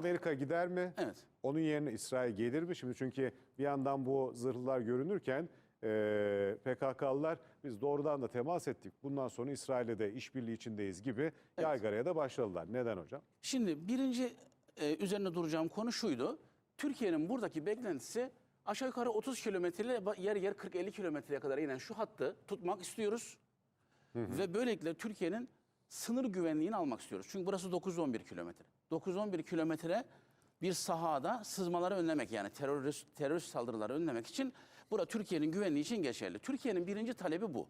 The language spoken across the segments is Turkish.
Amerika gider mi? Evet. Onun yerine İsrail gelir mi? Şimdi çünkü bir yandan bu zırhlılar görünürken e, PKK'lılar biz doğrudan da temas ettik. Bundan sonra İsrail'le de işbirliği içindeyiz gibi yaygaraya da başladılar. Neden hocam? Şimdi birinci e, üzerine duracağım konu şuydu. Türkiye'nin buradaki beklentisi aşağı yukarı 30 kilometre yer yer 40-50 kilometreye kadar inen şu hattı tutmak istiyoruz. Ve böylelikle Türkiye'nin sınır güvenliğini almak istiyoruz. Çünkü burası 9-11 kilometre. 9-11 kilometre bir sahada sızmaları önlemek yani terörist, terörist saldırıları önlemek için bura Türkiye'nin güvenliği için geçerli. Türkiye'nin birinci talebi bu.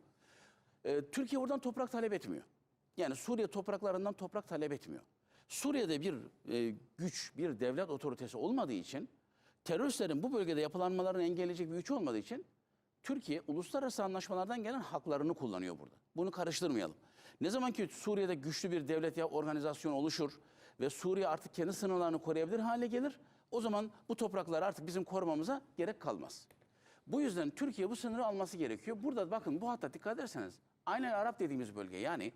Ee, Türkiye buradan toprak talep etmiyor. Yani Suriye topraklarından toprak talep etmiyor. Suriye'de bir e, güç, bir devlet otoritesi olmadığı için teröristlerin bu bölgede yapılanmalarını engelleyecek bir güç olmadığı için Türkiye uluslararası anlaşmalardan gelen haklarını kullanıyor burada. Bunu karıştırmayalım. Ne zaman ki Suriye'de güçlü bir devlet ya organizasyon oluşur ve Suriye artık kendi sınırlarını koruyabilir hale gelir, o zaman bu toprakları artık bizim korumamıza gerek kalmaz. Bu yüzden Türkiye bu sınırı alması gerekiyor. Burada bakın bu hatta dikkat ederseniz aynen Arap dediğimiz bölge yani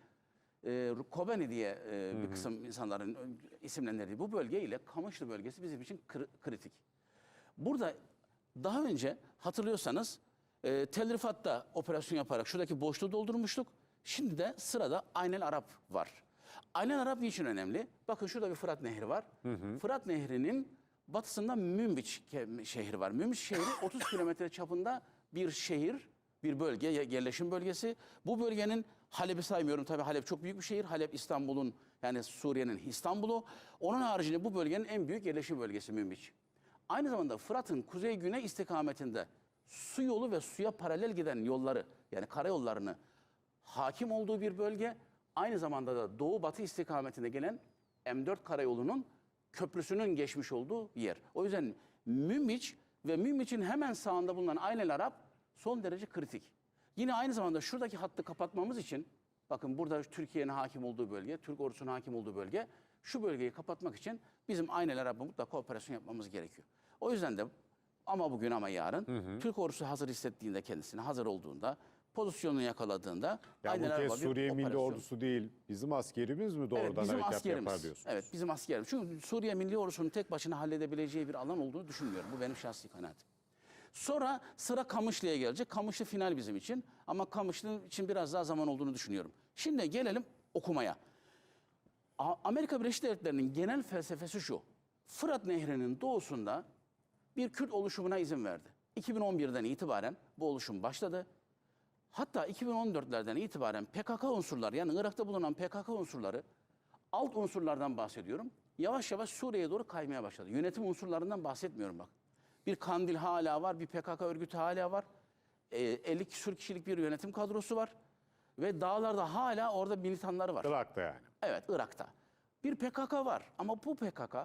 e, Kobani diye e, bir kısım insanların isimlendirdiği bu bölge ile Kamışlı bölgesi bizim için kri- kritik. Burada daha önce hatırlıyorsanız e, Tel Rifat'ta operasyon yaparak şuradaki boşluğu doldurmuştuk. Şimdi de sırada Aynel Arap var. Aynel Arap niçin önemli? Bakın şurada bir Fırat Nehri var. Fırat Nehri'nin batısında Münbiç şehri var. Münbiç şehri 30 kilometre çapında bir şehir, bir bölge, ye- yerleşim bölgesi. Bu bölgenin Halep'i saymıyorum tabii Halep çok büyük bir şehir. Halep İstanbul'un yani Suriye'nin İstanbul'u. Onun haricinde bu bölgenin en büyük yerleşim bölgesi Münbiç. Aynı zamanda Fırat'ın kuzey-güney istikametinde su yolu ve suya paralel giden yolları yani karayollarını hakim olduğu bir bölge. Aynı zamanda da doğu-batı istikametinde gelen M4 karayolunun köprüsünün geçmiş olduğu yer. O yüzden Münbiç ve Münbiç'in hemen sağında bulunan Aynel Arap son derece kritik. Yine aynı zamanda şuradaki hattı kapatmamız için bakın burada Türkiye'nin hakim olduğu bölge, Türk ordusunun hakim olduğu bölge şu bölgeyi kapatmak için bizim Aynel Arap'la mutlaka operasyon yapmamız gerekiyor. O yüzden de ama bugün ama yarın Türk ordusu hazır hissettiğinde kendisini hazır olduğunda pozisyonunu yakaladığında Ya Aynel bu kez Suriye Milli operasyon- Ordusu değil, bizim askerimiz mi doğrudan Evet, bizim harekat askerimiz. yapar diyorsunuz? Evet, bizim askerimiz. Çünkü Suriye Milli Ordusu'nun tek başına halledebileceği bir alan olduğunu düşünmüyorum. Bu benim şahsi kanaatim. Sonra sıra Kamışlı'ya gelecek. Kamışlı final bizim için. Ama Kamışlı için biraz daha zaman olduğunu düşünüyorum. Şimdi gelelim okumaya. Amerika Birleşik Devletleri'nin genel felsefesi şu. Fırat Nehri'nin doğusunda bir Kürt oluşumuna izin verdi. 2011'den itibaren bu oluşum başladı. Hatta 2014'lerden itibaren PKK unsurları yani Irak'ta bulunan PKK unsurları alt unsurlardan bahsediyorum. Yavaş yavaş Suriye'ye doğru kaymaya başladı. Yönetim unsurlarından bahsetmiyorum bak. Bir Kandil hala var, bir PKK örgütü hala var. Ee, 50 küsur kişilik bir yönetim kadrosu var. Ve dağlarda hala orada militanları var. Irak'ta yani. Evet Irak'ta. Bir PKK var ama bu PKK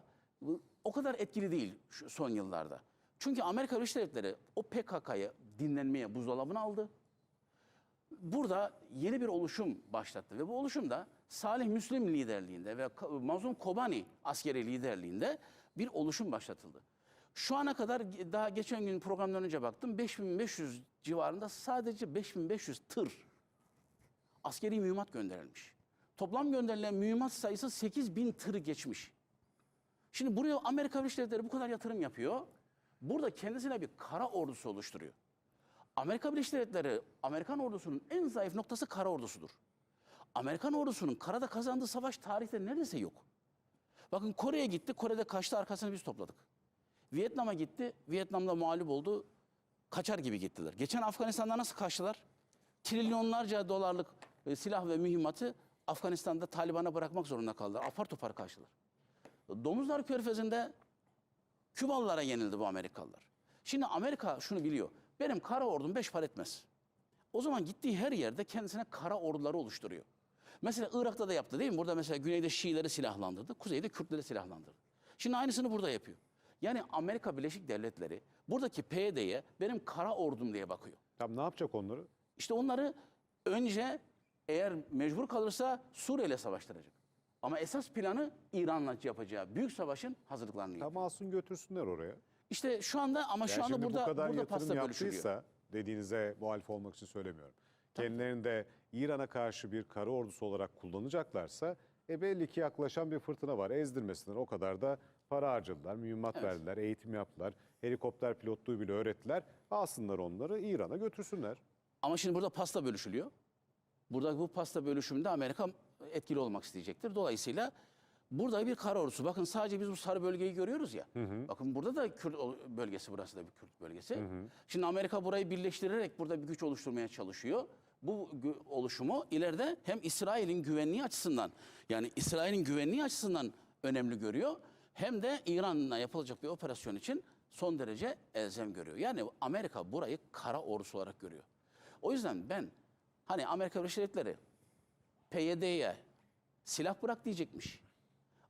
o kadar etkili değil şu son yıllarda. Çünkü Amerika Birleşik Devletleri o PKK'yı dinlenmeye buzdolabına aldı. Burada yeni bir oluşum başlattı ve bu oluşumda Salih Müslim liderliğinde ve Mazlum Kobani askeri liderliğinde bir oluşum başlatıldı. Şu ana kadar daha geçen gün programdan önce baktım 5500 civarında sadece 5500 tır askeri mühimmat gönderilmiş. Toplam gönderilen mühimmat sayısı 8000 tırı geçmiş. Şimdi buraya Amerika Birleşik Devletleri bu kadar yatırım yapıyor. Burada kendisine bir kara ordusu oluşturuyor. Amerika Birleşik Devletleri, Amerikan ordusunun en zayıf noktası kara ordusudur. Amerikan ordusunun karada kazandığı savaş tarihte neredeyse yok. Bakın Kore'ye gitti, Kore'de kaçtı arkasını biz topladık. Vietnam'a gitti, Vietnam'da mağlup oldu, kaçar gibi gittiler. Geçen Afganistan'da nasıl kaçtılar? Trilyonlarca dolarlık e, silah ve mühimmatı Afganistan'da Taliban'a bırakmak zorunda kaldılar. Apar topar kaçtılar. Domuzlar Körfezi'nde Kübalılara yenildi bu Amerikalılar. Şimdi Amerika şunu biliyor. Benim kara ordum beş par etmez. O zaman gittiği her yerde kendisine kara orduları oluşturuyor. Mesela Irak'ta da yaptı değil mi? Burada mesela güneyde Şiileri silahlandırdı, kuzeyde Kürtleri silahlandırdı. Şimdi aynısını burada yapıyor. Yani Amerika Birleşik Devletleri buradaki PYD'ye benim kara ordum diye bakıyor. Tam ne yapacak onları? İşte onları önce eğer mecbur kalırsa Suriye ile savaştıracak. Ama esas planı İran'la yapacağı büyük savaşın hazırlıklarını yapıyor. Tam alsın götürsünler oraya. İşte şu anda ama şu Yani anda şimdi burada bu kadar burada pasta bölüşülüyor. yaptıysa dediğinize muhalif olmak için söylemiyorum. Kendilerini de İran'a karşı bir kara ordusu olarak kullanacaklarsa e belli ki yaklaşan bir fırtına var. Ezdirmesinler. O kadar da Para harcadılar, mühimmat verdiler, eğitim yaptılar. Helikopter pilotluğu bile öğrettiler. Alsınlar onları İran'a götürsünler. Ama şimdi burada pasta bölüşülüyor. Burada bu pasta bölüşümünde Amerika etkili olmak isteyecektir. Dolayısıyla burada bir kara ordusu. Bakın sadece biz bu sarı bölgeyi görüyoruz ya. Bakın burada da Kürt bölgesi burası da bir Kürt bölgesi. Şimdi Amerika burayı birleştirerek burada bir güç oluşturmaya çalışıyor. Bu oluşumu ileride hem İsrail'in güvenliği açısından yani İsrail'in güvenliği açısından önemli görüyor. Hem de İran'la yapılacak bir operasyon için son derece elzem görüyor. Yani Amerika burayı kara ordusu olarak görüyor. O yüzden ben hani Amerika Birleşik Devletleri PYD'ye silah bırak diyecekmiş.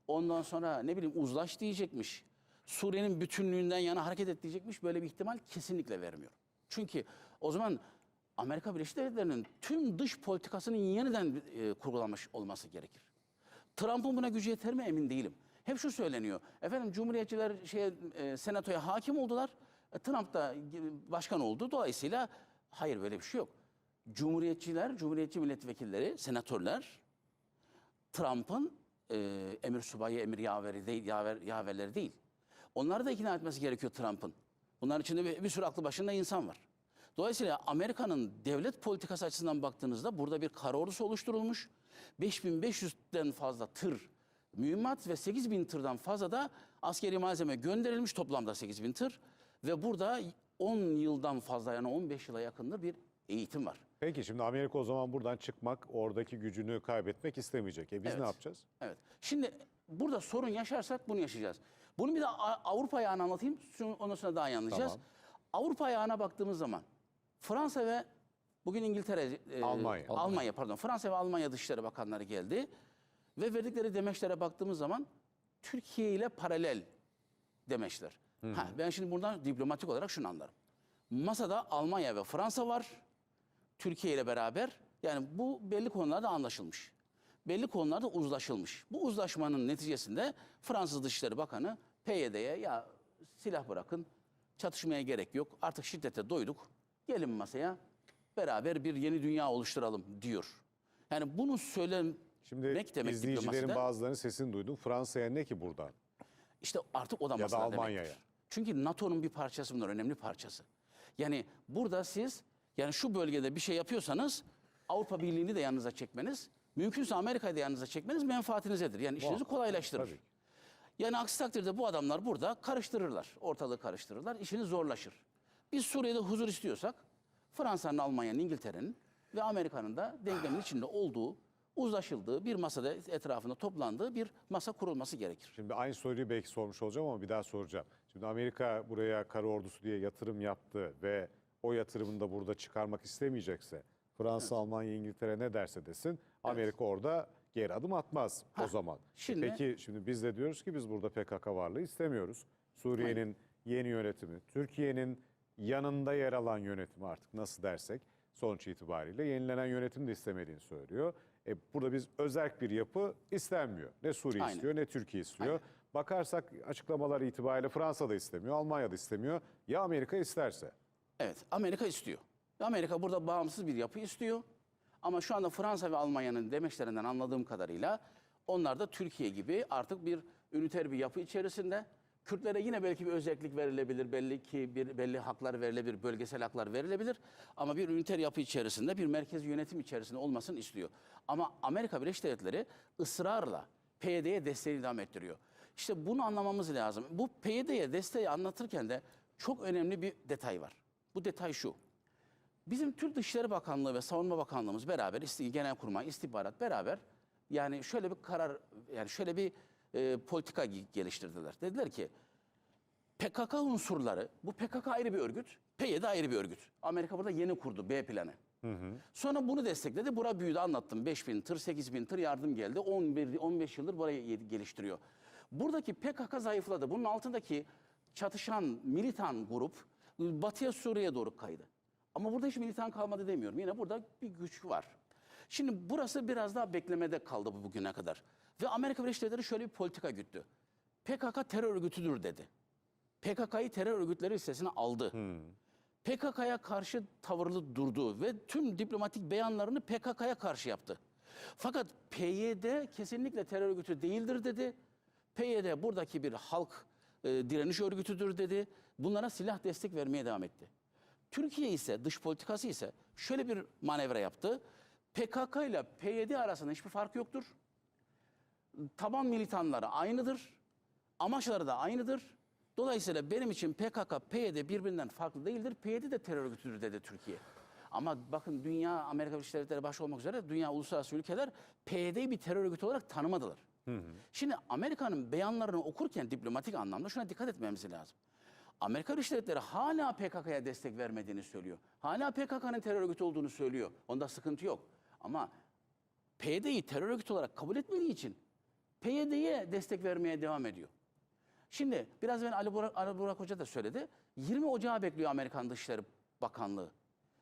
Ondan sonra ne bileyim uzlaş diyecekmiş. Suriye'nin bütünlüğünden yana hareket et diyecekmiş. Böyle bir ihtimal kesinlikle vermiyorum. Çünkü o zaman Amerika Birleşik Devletleri'nin tüm dış politikasının yeniden e, kurgulanmış olması gerekir. Trump'ın buna gücü yeter mi emin değilim. Hep şu söyleniyor. Efendim Cumhuriyetçiler şeye, e, senatoya hakim oldular. E, Trump da e, başkan oldu. Dolayısıyla hayır böyle bir şey yok. Cumhuriyetçiler, Cumhuriyetçi milletvekilleri, senatörler Trump'ın e, emir subayı, emir yaveri değil, yaver, yaverleri değil. Onları da ikna etmesi gerekiyor Trump'ın. Bunların içinde bir, bir sürü aklı başında insan var. Dolayısıyla Amerika'nın devlet politikası açısından baktığınızda burada bir kara ordusu oluşturulmuş. 5500'den fazla tır mühimmat ve 8000 tırdan fazla da askeri malzeme gönderilmiş toplamda 8000 tır. Ve burada 10 yıldan fazla yani 15 yıla yakındır bir eğitim var. Peki şimdi Amerika o zaman buradan çıkmak, oradaki gücünü kaybetmek istemeyecek. E biz Evet. ne yapacağız? Evet. Şimdi burada sorun yaşarsak bunu yaşayacağız. Bunu bir de Avrupa ayağını anlatayım. Ondan sonra daha iyi anlayacağız. Tamam. Avrupa ayağına baktığımız zaman Fransa ve bugün İngiltere, e, Almanya. Almanya pardon. Fransa ve Almanya Dışişleri Bakanları geldi. Ve verdikleri demeçlere baktığımız zaman Türkiye ile paralel demeçler. Ha, ben şimdi buradan diplomatik olarak şunu anlarım. Masada Almanya ve Fransa var. Türkiye ile beraber yani bu belli konularda anlaşılmış. Belli konularda uzlaşılmış. Bu uzlaşmanın neticesinde Fransız Dışişleri Bakanı PYD'ye ya silah bırakın, çatışmaya gerek yok, artık şiddete doyduk, gelin masaya beraber bir yeni dünya oluşturalım diyor. Yani bunu söylemek Şimdi demek izleyicilerin bazılarının sesini duydum. Fransa'ya ne ki buradan? işte artık o da Ya da masada Almanya'ya. Çünkü NATO'nun bir parçası bunlar, önemli parçası. Yani burada siz yani şu bölgede bir şey yapıyorsanız Avrupa Birliği'ni de yanınıza çekmeniz, mümkünse Amerika'yı da yanınıza çekmeniz menfaatinizedir. Yani işinizi kolaylaştırır. tabii. Yani aksi takdirde bu adamlar burada karıştırırlar, ortalığı karıştırırlar, işiniz zorlaşır. Biz Suriye'de huzur istiyorsak Fransa'nın, Almanya'nın, İngiltere'nin ve Amerika'nın da denklemin içinde olduğu, uzlaşıldığı bir masada etrafında toplandığı bir masa kurulması gerekir. Şimdi aynı soruyu belki sormuş olacağım ama bir daha soracağım. Şimdi Amerika buraya kara ordusu diye yatırım yaptı ve o yatırımını da burada çıkarmak istemeyecekse Fransa, Almanya, İngiltere ne derse desin Amerika orada geri adım atmaz o zaman. E şimdi- Peki şimdi biz de diyoruz ki biz burada PKK varlığı istemiyoruz. Suriye'nin yeni yönetimi, Türkiye'nin yanında yer alan yönetimi artık nasıl dersek sonuç itibariyle yenilenen yönetim de istemediğini söylüyor. E burada biz özerk bir yapı istenmiyor. Ne Suriye Aynen. istiyor ne Türkiye istiyor. Bakarsak açıklamalar itibariyle Fransa da istemiyor, Almanya da istemiyor. Ya Amerika isterse? Evet, Amerika istiyor. Amerika burada bağımsız bir yapı istiyor. Ama şu anda Fransa ve Almanya'nın demeçlerinden anladığım kadarıyla onlar da Türkiye gibi artık bir üniter bir yapı içerisinde. Kürtlere yine belki bir özellik verilebilir, belli ki bir belli haklar verilebilir, bölgesel haklar verilebilir. Ama bir üniter yapı içerisinde, bir merkez yönetim içerisinde olmasını istiyor. Ama Amerika Birleşik Devletleri ısrarla PYD'ye desteği devam ettiriyor. İşte bunu anlamamız lazım. Bu PYD'ye desteği anlatırken de çok önemli bir detay var. Bu detay şu. Bizim Türk Dışişleri Bakanlığı ve Savunma Bakanlığımız beraber, Genelkurmay, istihbarat beraber yani şöyle bir karar, yani şöyle bir e, politika ge- geliştirdiler. Dediler ki PKK unsurları, bu PKK ayrı bir örgüt, PYD ayrı bir örgüt. Amerika burada yeni kurdu B planı. Sonra bunu destekledi. Bura büyüdü anlattım. 5 bin tır, 8 bin tır yardım geldi. 11, 15 yıldır burayı geliştiriyor. Buradaki PKK zayıfladı. Bunun altındaki çatışan militan grup batıya Suriye'ye doğru kaydı. Ama burada hiç militan kalmadı demiyorum. Yine burada bir güç var. Şimdi burası biraz daha beklemede kaldı bu bugüne kadar. Ve Amerika Birleşik Devletleri şöyle bir politika güttü. PKK terör örgütüdür dedi. PKK'yı terör örgütleri listesine aldı. PKK'ya karşı tavırlı durdu ve tüm diplomatik beyanlarını PKK'ya karşı yaptı. Fakat PYD kesinlikle terör örgütü değildir dedi. PYD buradaki bir halk e, direniş örgütüdür dedi. Bunlara silah destek vermeye devam etti. Türkiye ise dış politikası ise şöyle bir manevra yaptı. PKK ile PYD arasında hiçbir fark yoktur. Taban militanları aynıdır. Amaçları da aynıdır. Dolayısıyla benim için PKK, PYD birbirinden farklı değildir. PYD de terör örgütüdür dedi Türkiye. Ama bakın dünya, Amerika Birleşik Devletleri başta olmak üzere dünya uluslararası ülkeler PYD'yi bir terör örgütü olarak tanımadılar. Şimdi Amerika'nın beyanlarını okurken diplomatik anlamda şuna dikkat etmemiz lazım. Amerika Devletleri hala PKK'ya destek vermediğini söylüyor. Hala PKK'nın terör örgütü olduğunu söylüyor. Onda sıkıntı yok. Ama PYD'yi terör örgütü olarak kabul etmediği için PYD'ye destek vermeye devam ediyor. Şimdi biraz evvel Ali Burak, Ali Burak Hoca da söyledi. 20 Ocağı bekliyor Amerikan Dışişleri Bakanlığı.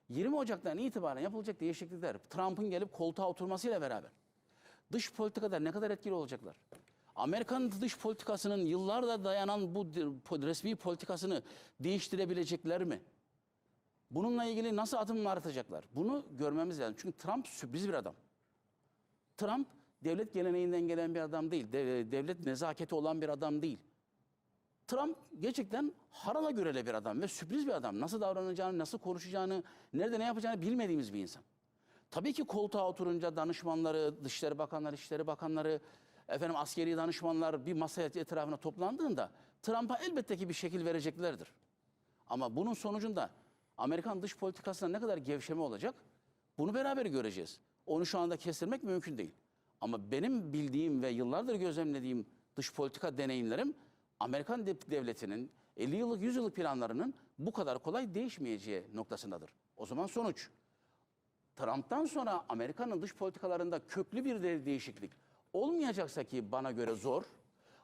20 Ocak'tan itibaren yapılacak değişiklikler Trump'ın gelip koltuğa oturmasıyla beraber dış politikada ne kadar etkili olacaklar? Amerikan dış politikasının yıllarda dayanan bu resmi politikasını değiştirebilecekler mi? Bununla ilgili nasıl adımlar atacaklar? Bunu görmemiz lazım. Çünkü Trump sürpriz bir adam. Trump devlet geleneğinden gelen bir adam değil. de- devlet nezaketi olan bir adam değil. Trump gerçekten harala görele bir adam ve sürpriz bir adam. Nasıl davranacağını, nasıl konuşacağını, nerede ne yapacağını bilmediğimiz bir insan. Tabii ki koltuğa oturunca danışmanları, Dışişleri Bakanları, İçişleri Bakanları, efendim askeri danışmanlar bir masaya etrafına toplandığında Trump'a elbette ki bir şekil vereceklerdir. Ama bunun sonucunda Amerikan dış politikasına ne kadar gevşeme olacak? Bunu beraber göreceğiz. Onu şu anda kestirmek mümkün değil. Ama benim bildiğim ve yıllardır gözlemlediğim dış politika deneyimlerim Amerikan de- devletinin 50 yıllık 100 yıllık planlarının bu kadar kolay değişmeyeceği noktasındadır. O zaman sonuç Trump'tan sonra Amerika'nın dış politikalarında köklü bir de- değişiklik olmayacaksa ki bana göre zor.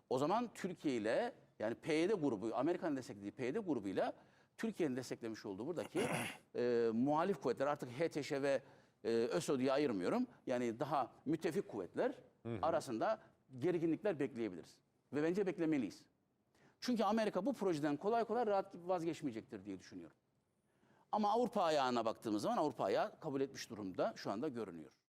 O zaman Türkiye ile yani PYD grubu, Amerika'nın desteklediği PYD grubuyla Türkiye'nin desteklemiş olduğu buradaki e, muhalif kuvvetler artık HTŞ ve e, ÖSO diye ayırmıyorum. Yani daha müttefik kuvvetler arasında gerginlikler bekleyebiliriz. Ve bence beklemeliyiz. Çünkü Amerika bu projeden kolay kolay rahat vazgeçmeyecektir diye düşünüyorum. Ama Avrupa ayağına baktığımız zaman Avrupa ayağı kabul etmiş durumda şu anda görünüyor.